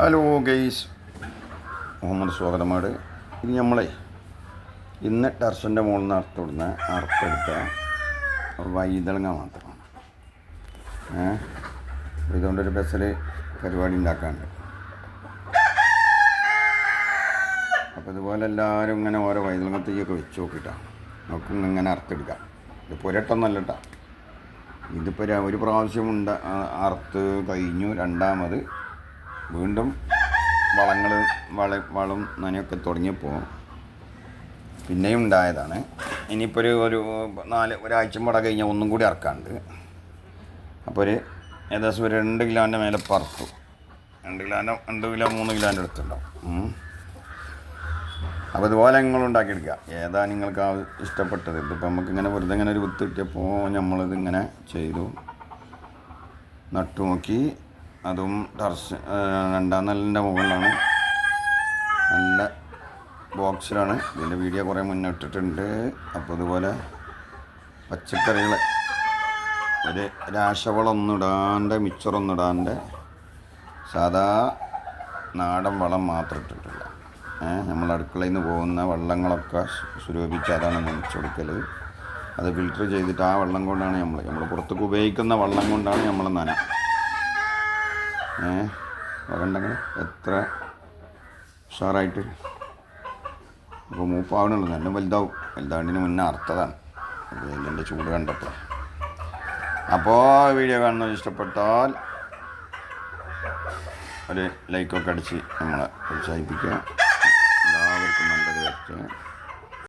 Hello guys Muhammad Swagathamad ഇത് നമ്മളെ ഇന്ന് ടെറസിന്റെ മുകളിൽ നിന്ന് അറുത്തുവിടുന്ന അറുത്തെടുത്ത വൈതളങ്ങ മാത്രമാണ്. ഇതുകൊണ്ടൊരു ബസ്സിൽ പരിപാടി ഉണ്ടാക്കാണ്ട് അപ്പോൾ ഇതുപോലെ എല്ലാവരും ഇങ്ങനെ ഓരോ വൈതളങ്ങ തീയൊക്കെ വെച്ച് നോക്കിയിട്ടാണ് നമുക്ക് ഇങ്ങനെ അറുത്തെടുക്കാം. ഇത് പുരട്ടൊന്നല്ല കേട്ടോ ഇതിപ്പോൾ ഒരു പ്രാവശ്യം ഉണ്ട് അർത്ത് കഴിഞ്ഞു. രണ്ടാമത് വീണ്ടും വളങ്ങൾ വള വളം നനയൊക്കെ തുടങ്ങിയപ്പോൾ പിന്നെയും ഉണ്ടായതാണ്. ഇനിയിപ്പോൾ ഒരു ഒരു നാല് ഒരാഴ്ച മുട കഴിഞ്ഞാൽ ഒന്നും കൂടി ഇറക്കാണ്ട് അപ്പോൾ ഒരു ഏകദേശം ഒരു രണ്ട് കിലോന്റെ മേലെ പറത്തു. രണ്ട് കിലോന്റെ രണ്ട് കിലോ മൂന്ന് കിലോന്റെ അടുത്തുണ്ടാവും. അപ്പോൾ ഇതുപോലെ നിങ്ങൾ ഉണ്ടാക്കിയെടുക്കുക. ഏതാ നിങ്ങൾക്ക് ആ ഇഷ്ടപ്പെട്ടത്? ഇതിപ്പോൾ നമുക്ക് ഇങ്ങനെ വെറുതെ ഇങ്ങനെ ഒരു വിത്ത് കിട്ടിയപ്പോൾ നമ്മളിതിങ്ങനെ ചെയ്തു. നട്ടു നോക്കി അതും ടർസ് രണ്ടാം നെല്ലിന്റെ മുകളിലാണ്. നല്ല ബോക്സിലാണ്. ഇതിന്റെ വീഡിയോ കുറേ മുന്നേ ഇട്ടിട്ടുണ്ട്. അപ്പോൾ ഇതുപോലെ പച്ചക്കറികൾ ഒരു രാശവളമൊന്നും ഇടാണ്ട് മിച്ചറൊന്നും ഇടാണ്ട് സാധാ നാടൻ വളം മാത്രം ഇട്ടിട്ടില്ല. നമ്മൾ അടുക്കളയിൽ നിന്ന് പോകുന്ന വെള്ളങ്ങളൊക്കെ സ്വരൂപിച്ച് അതാണ് നനച്ചു അത് ഫിൽറ്റർ ചെയ്തിട്ട് ആ വെള്ളം കൊണ്ടാണ് നമ്മൾ നമ്മൾ പുറത്തേക്ക് ഉപയോഗിക്കുന്ന വെള്ളം കൊണ്ടാണ് നമ്മൾ നന. വരണ്ടെങ്കിൽ എത്ര ഉഷാറായിട്ട്. അപ്പോൾ മൂപ്പാവണുള്ളൂ നല്ല വലുതാവും. വലുതാണ്ടിന് മുന്നേ അർത്ഥതാണ് ഇതിന്റെ ചൂട് കണ്ടപ്പോൾ അപ്പോൾ വീഡിയോ കാണുന്നത് ഇഷ്ടപ്പെട്ടാൽ ഒരു ലൈക്കൊക്കെ അടിച്ച് നമ്മളെ പ്രോത്സാഹിപ്പിക്കുക. എല്ലാവർക്കും നല്ലത് വരട്ടെ.